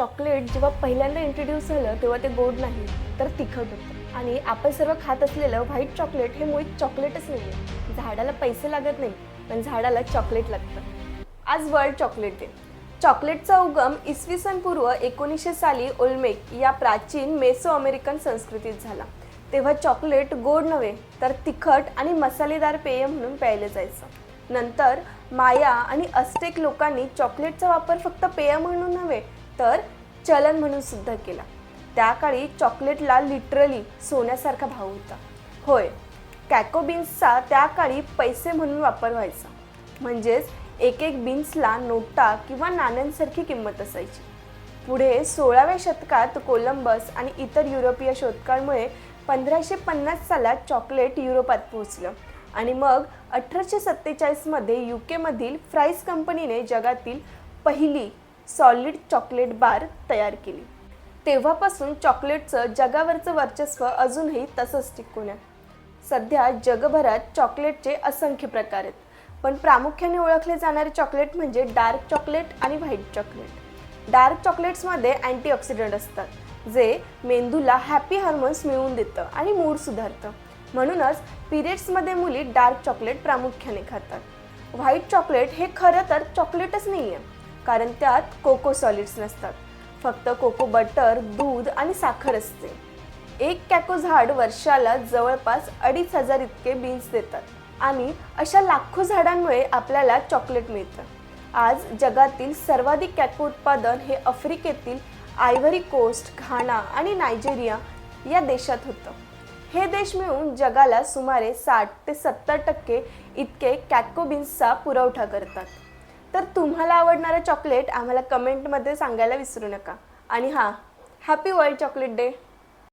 Chocolate जेव्हा पहिल्यांदा introduce झालं तेव्हा ते गोड नाही तर तिखट होतं. आणि आपण सर्व खात असलेलं व्हाईट चॉकलेट हे मुळीत चॉकलेटच नाही आहे झाडाला पैसे लागत नाही पण झाडाला चॉकलेट लागतं. आज वर्ल्ड चॉकलेट डे चॉकलेटचा उगम इसवी सन पूर्व एकोणीसशे साली ओल्मेक या प्राचीन मेसो अमेरिकन संस्कृतीत झाला. तेव्हा चॉकलेट गोड नव्हे तर तिखट आणि मसालेदार पेय म्हणून प्यायले जायचं. नंतर माया आणि अस्टेक लोकांनी चॉकलेटचा वापर फक्त पेय म्हणून नव्हे तर चलन म्हणून सुद्धा केला. त्या काळी चॉकलेटला लिटरली सोन्यासारखा भाव होता. होय कॅको बीन्सचा त्या काळी पैसे म्हणून वापर व्हायचा. म्हणजेच एक एक बीन्सला नोटा किंवा नाण्यांसारखी किंमत असायची. पुढे सोळाव्या शतकात कोलंबस आणि इतर युरोपीय शोधकांमुळे पंधराशे पन्नास सालात चॉकलेट युरोपात पोहोचलं. आणि मग अठराशे सत्तेचाळीसमध्ये यू केमधील फ्राईस कंपनीने जगातील पहिली सॉलिड चॉकलेट बार तयार केली. तेव्हापासून चॉकलेटचं जगावरचं वर्चस्व अजूनही तसंच टिकून आहे. सध्या जगभरात चॉकलेटचे असंख्य प्रकार आहेत. पण प्रामुख्याने ओळखले जाणारे चॉकलेट म्हणजे डार्क चॉकलेट आणि व्हाईट चॉकलेट डार्क चॉकलेट्समध्ये अँटीऑक्सिडंट असतात जे मेंदूला हॅपी हार्मोन्स मिळवून देतं आणि मूड सुधारतं. म्हणूनच पिरियड्समध्ये मुली डार्क चॉकलेट प्रामुख्याने खातात. व्हाईट चॉकलेट हे खरं तर चॉकलेटच नाही आहे कारण त्यात कोको सॉलिड्स नसतात. फक्त कोको बटर दूध आणि साखर असते. एक कॅको झाड वर्षाला जवळपास अडीच हजार इतके बीन्स देतात आणि अशा लाखो झाडांमुळे आपल्याला चॉकलेट मिळतं. आज जगातील सर्वाधिक कॅको उत्पादन हे आफ्रिकेतील आयव्हरी कोस्ट घाना आणि नायजेरिया या देशात होतं. हे देश मिळून जगाला सुमारे साठ ते सत्तर टक्के इतके कॅको बीन्सचा पुरवठा करतात. तर तुम्हाला आवडणारं चॉकलेट आम्हाला कमेंटमध्ये सांगायला विसरू नका. आणि हां हॅपी वर्ल्ड चॉकलेट डे